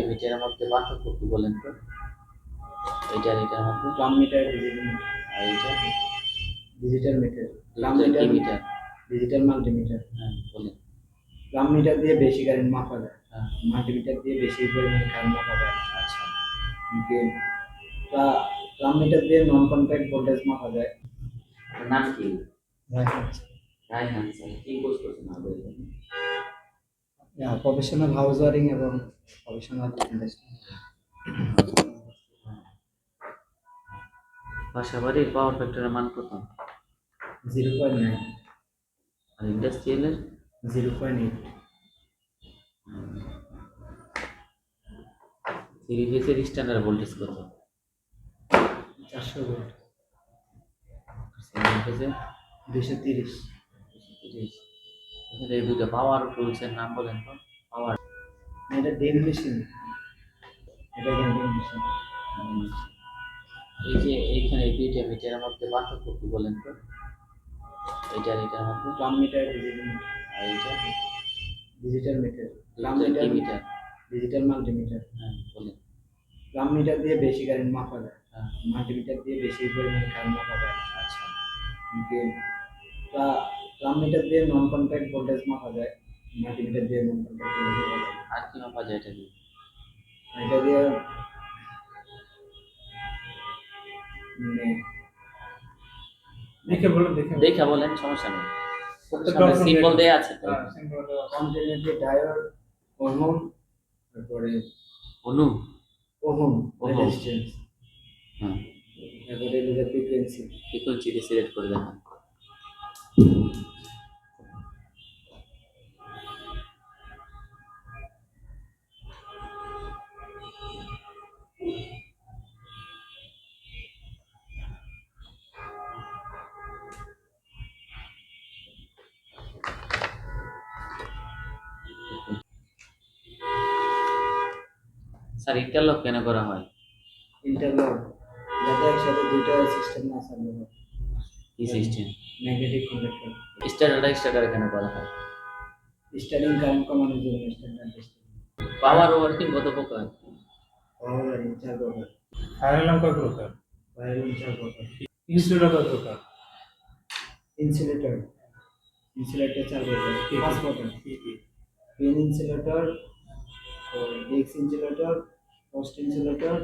দুইটা মিটারের মধ্যে পার্থক্য কি বলেন তো। এইটার এটার মধ্যে? গ্রাম মিটার ডিজিটাল আর এইটা ডিজিটাল মিটার। গ্রাম মিটার মিটার। Digital multimeter. হ্যাঁ বলেন। গ্রাম মিটার দিয়ে বেশি কারেন্ট মাপা যায়। হ্যাঁ। মাল্টিমিটার দিয়ে বেশি পরিমাণে কারেন্ট মাপা যায়। আচ্ছা। গ্রাম মিটার দিয়ে নন কন্ট্যাক্ট ভোল্টেজ মাপা যায়। নাম কি? রায়হান। স্যার কি কোর্স করছেন? প্রফেশনাল হাউস ওয়ারিং এবং প্রফেশনাল ইন্ডাস্ট্রি বাসাবাড়ির পাওয়ার ফ্যাক্টরের মান কত? Zero point nine. আর ইন্ডাস্ট্রিয়ালের জিরো পয়েন্ট এইট। থ্রি ফেজের স্ট্যান্ডার্ড ভোল্টেজ কত? চারশো ভোল্ট দুইশো তিরিশ। তিরিশ। দুটো পাওয়ার টুলসের নাম বলেন তো? পাওয়ার এটা ডেল মেশিন। এটা গ্যান্ডিং মেশিন। এই যে এইখানে এই দুইটা মিটারের মধ্যে পার্থক্য কি বলেন তো? এইটার এটার মধ্যে? গ্রাম মিটার ডিজিটাল আর এইটা? Digital meter. গ্রাম মিটার মিটার ডিজিটাল মাল্টিমিটার। হ্যাঁ বলেন। গ্রাম মিটার দিয়ে বেশি কারেন্ট মাপা যায়। হ্যাঁ। মাল্টিমিটার দিয়ে বেশি পরিমাণে কারেন্ট মাপা যায়। আচ্ছা। গ্রাম মিটার দিয়ে নন কন্ট্যাক্ট ভোল্টেজ মাপা যায় মাল্টিমিটার দিয়ে নন কন্ট্যাক্ট ভোল্টেজ মাপা যায়। আর কি মাপা যায় এটা দিয়ে? এটা দিয়ে মানে দেখে বলুন দেখে। দেখা বলেন সমস্যা নেই। সিম্বল দেয়া আছে তো। কন্টিনিউটি ডায়োড ওহম তারপরে ওহম ওহম। রেজিস্ট্যান্স হ্যাঁ হলো ফ্রিকোয়েন্সি ফ্রিকোয়েন্সি সিলেক্ট করে দেখান। স্যার ইন্টারলক কেন করা হয়? ইন্টারলক যাতে একসাথে দুইটা সিস্টেম না চালু হয়। কি system negative conductor starter starter কেন করা হয়? স্টার্টিং কারেন্ট কমানোর জন্য সিস্টেম পাওয়ার ওয়ার্কিং কত প্রকার? পাওয়ার চার প্রকার ফায়ার অ্যালার্ম কয় প্রকার ওয়ারিং চার প্রকার ইনসুলেটর কয় প্রকার ইনসুলেটর ইনসুলেটর চার প্রকার পাঁচ প্রকার কি কি pin insulator disc insulator post insulator